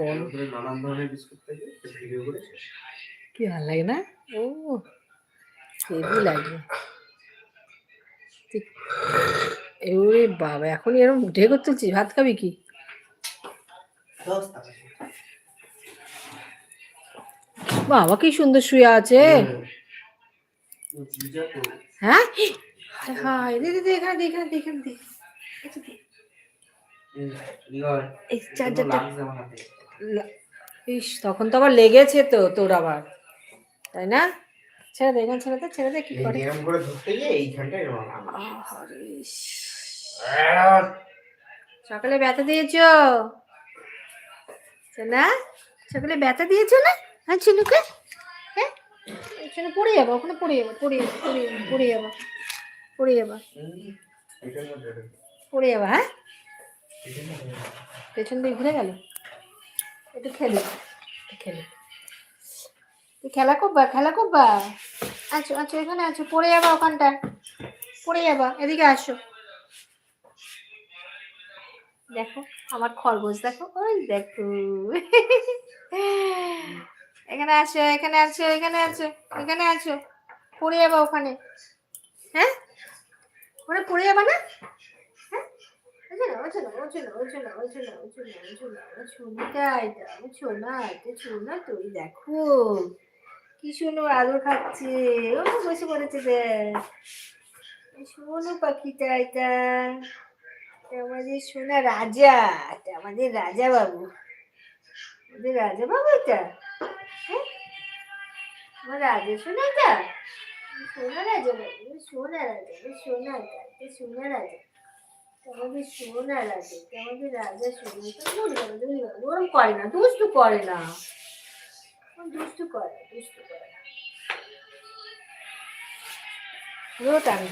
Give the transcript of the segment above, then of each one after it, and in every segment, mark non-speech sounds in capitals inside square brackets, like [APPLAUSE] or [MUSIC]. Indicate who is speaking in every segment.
Speaker 1: বড়
Speaker 2: নানান ধরনের বিস্কুট থাকে ভিডিও করে।
Speaker 1: কি ভালো লাগে না? ও হেভি লাগে। ওরে বাবা এখন এরকম উঠে করে তুলছিস ভাত খাবি কি? বাবা কি সুন্দর শুয়ে আছে। হ্যাঁ? হায় হায় দে দে দে এখানে দে এখানে দে এখানে দে। এই চার্জারটা ইস তখন তো আবার লেগেছে তো তোর আবার তাই না? ছেড়ে দে এখানে ছেড়ে দে ছেড়ে দে কি করে?
Speaker 2: এরকম করে ধরতে গিয়ে এইখানটায়।
Speaker 1: সকালে ব্যথা দিয়েছ? না সকালে ব্যথা দিয়েছ না? হ্যাঁ চিনুকে হ্যাঁ? ওখানে পড়ে যাব ওখানে পড়ে যাব পড়ে যাব পড়ে যাব পড়ে যাব পড়ে যাব। হ্যাঁ। পেছন দিয়ে ঘুরে গেল? একটু খেলি। খেলি। তুই খেলা করবা? খেলা করবা? আচ্ছা আচ্ছা এখানে আছো। পড়ে যাবা ওখানটা পড়ে যাবা। এদিকে আসো। দেখো, আমার খরগোশ দেখো। ওই দেখো। এখানে আছো এখানে আছো এখানে আছো এখানে আছো। পড়ে যাবা ওখানে। হ্যাঁ? ওখানে পড়ে যাবা না? তুই দেখো। কি সুন্দর আদর খাচ্ছে। ও, বসে পড়েছে এই পাখিটা, এটা। আমাদের সোনা রাজা, এটা আমাদের রাজা বাবু আমাদের রাজা বাবু এটা? হ্যাঁ? আমার রাজা সোনা এটা? সোনা রাজা বাবু সোনা রাজা, সোনা সোনা রাজা। সোনা রাজা সোনা ওরম করে না দুষ্টু করে না। দুষ্টু করে দুষ্টু করে না। পুরো টানি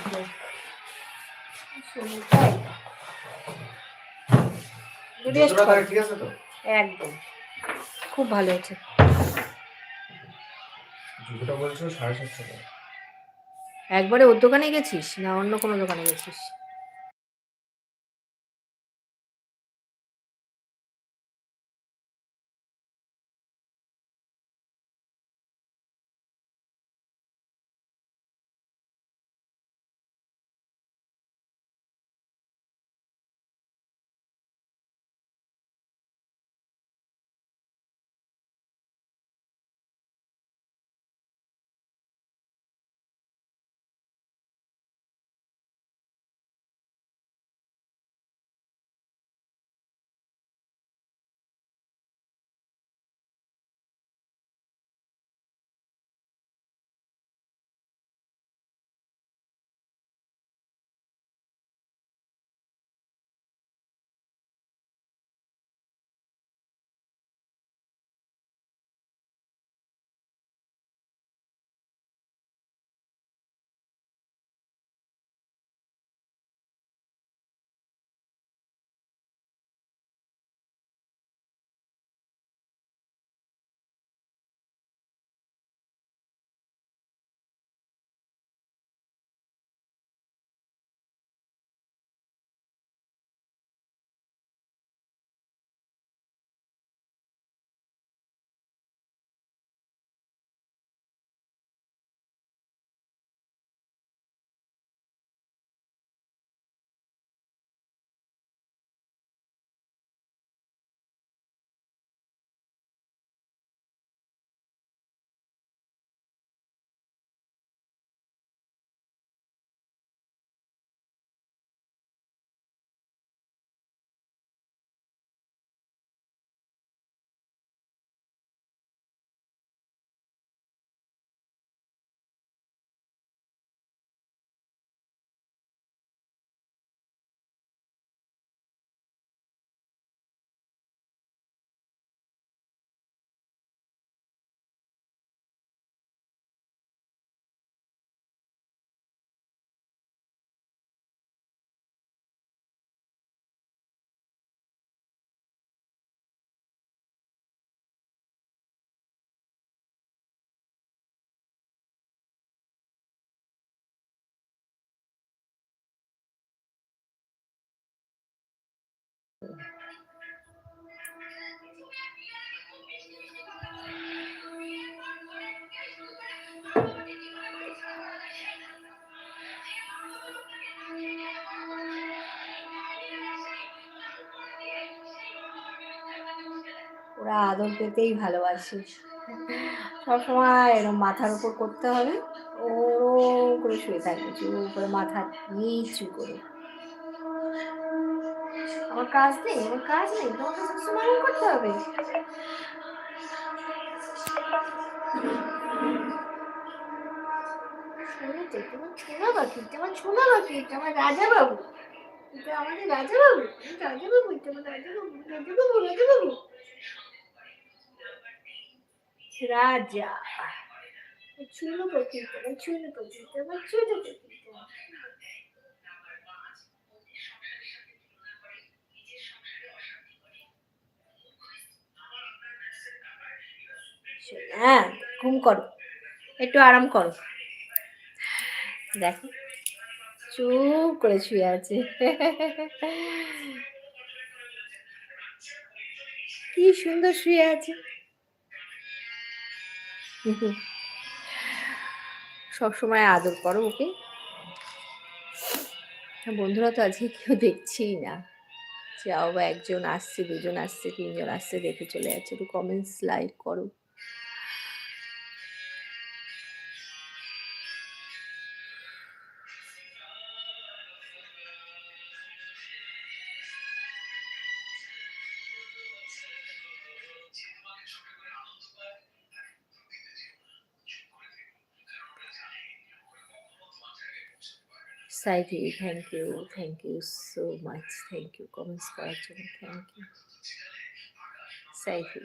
Speaker 1: একদম। খুব ভালো হয়েছে। একবারে ওর দোকানে গেছিস না অন্য কোনো দোকানে গেছিস? ওরা আদর পেতেই ভালোবাসি। সবসময় এরকম মাথার উপর করতে হবে। ওরম করে শুয়ে থাকবে চুপ করে মাথা নিচু করে। আমার কাজ নেই আমার কাজ নেই, তোমাকে সবসময় করতে হবে। তোমার ছোনা পাখি, তোমার ছোনা পাখি আমার রাজা বাবু এটা আমাদের রাজা বাবু রাজা বাবু আমার রাজা বাবু রাজা। রাজা ছোনো পাখি, তোমার ছোনো পাখি, তোমার হ্যাঁ ঘুম করো। একটু আরাম করো। দেখো, চুপ করে শুয়ে আছে। কি সুন্দর শুয়ে আছে। সব সময় আদর করো ওকে। বন্ধুরা তো আজকে কেউ দেখছেই না। যাও বা একজন আসছে, দুজন আসছে, তিনজন আসছে, দেখে চলে যাচ্ছে। একটু কমেন্টস লাইক করো। Saifi thank you thank you so much thank you comments করার জন্য থ্যাংক ইউ সাইফি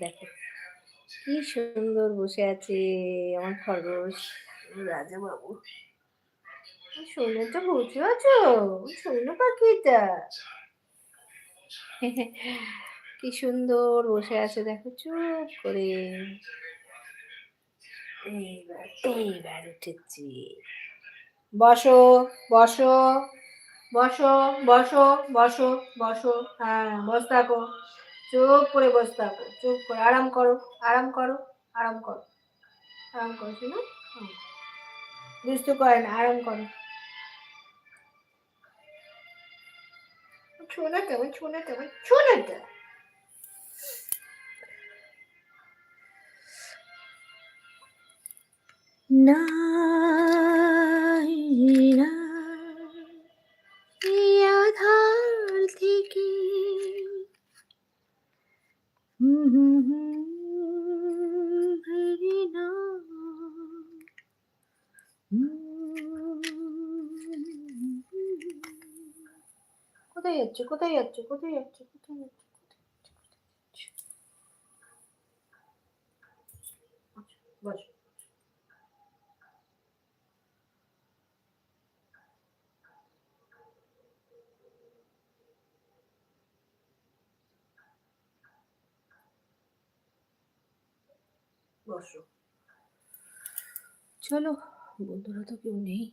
Speaker 1: দেখো, কি সুন্দর বসে আছে আমার খরগোশ রাজা বাবু শোনেটা বুঝে আছো শোনো পাখিটা। [LAUGHS] কি সুন্দর বসে আছে দেখো, চুপ করে। এইবার উঠেছি। বসো বসো বসো বসো বসো বসো। হ্যাঁ বস থাকো। চুপ করে বস থাকো, চুপ করে। আরাম করো আরাম করো আরাম করো। আরাম করো, শুনো। দুষ্টু করে না, আরাম করো। ছোনাটা আমার ছোনাটা আমার ছোনাটা নাই আধার থেকে। কোথায় যাচ্ছে কোথায় যাচ্ছে কোথায় যাচ্ছে কোথায় যাচ্ছে বস বসো। চলো বন্ধুরা তো কেউ নেই।